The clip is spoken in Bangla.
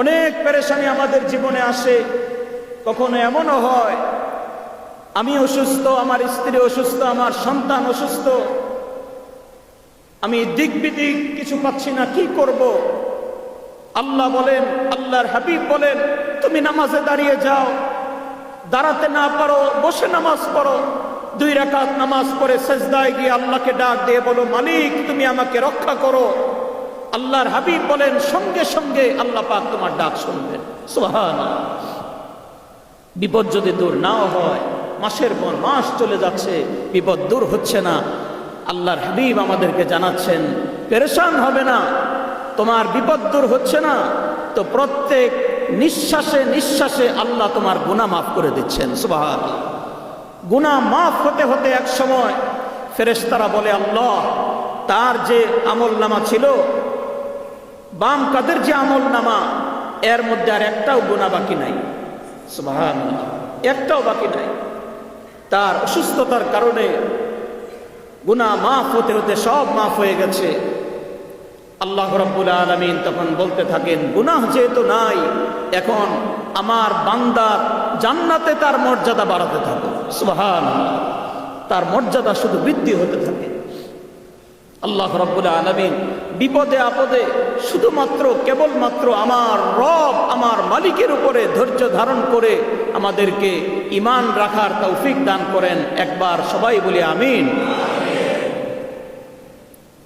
অনেক পেরেশানি আমাদের জীবনে আসে, কখনো এমনও হয়, আমি অসুস্থ, আমার স্ত্রী অসুস্থ, আমার সন্তান অসুস্থ, আমি দিক বিদিক কিছু পাচ্ছি না, কি করব? আল্লাহ বলেন, আল্লাহর হাবিব বলেন, তুমি নামাজে দাঁড়িয়ে যাও, দাঁড়াতে না পারো, বসে নামাজ পড়ো, দুই রাকাত নামাজ পড়ে সেজদায় গিয়ে আল্লাহকে ডাক দিয়ে বলো, মালিক, তুমি আমাকে রক্ষা করো। আল্লাহর হাবিব বলেন, সঙ্গে সঙ্গে আল্লাহ পাক তোমার ডাক শুনবেন। সোহান বিপদ যদি দূর নাও হয়, মাসের পর মাস চলে যাচ্ছে, বিপদ দূর হচ্ছে না। আল্লাহর হাবিব আমাদেরকে জানাচ্ছেন, পেরেশান হবে না, তোমার বিপদ দূর হচ্ছে না। তো প্রত্যেক নিঃশ্বাসে নিঃশ্বাসে আল্লাহ তোমার গুণা মাফ করে দিচ্ছেন সুবাহ গুনাহ মাফ হতে হতে এক সময় ফেরেশতারা বলে, আল্লাহ, তার যে আমল নামা ছিল বাম কাদের যে আমল নামা এর মধ্যে আর একটাও গুণা বাকি নাই। একটাও বাকি নাই। তার অসুস্থতার কারণে গুণা মাফ হতে হতে সব মাফ হয়ে গেছে। আল্লাহ রব্বুল আলমিন তখন বলতে থাকেন গুনাহ যেহেতু নাই এখন আমার বান্দার জান্নাতে তার মর্যাদা বাড়াতে থাকে। সুবহান তার মর্যাদা শুধু বৃদ্ধি হতে থাকে। আল্লাহ রব্বুল আলমিন বিপদে আপদে শুধুমাত্র কেবলমাত্র আমার রব, আমার মালিকের উপরে ধৈর্য ধারণ করে আমাদেরকে ইমান রাখার তৌফিক দান করেন। একবার সবাই বলি আমিন।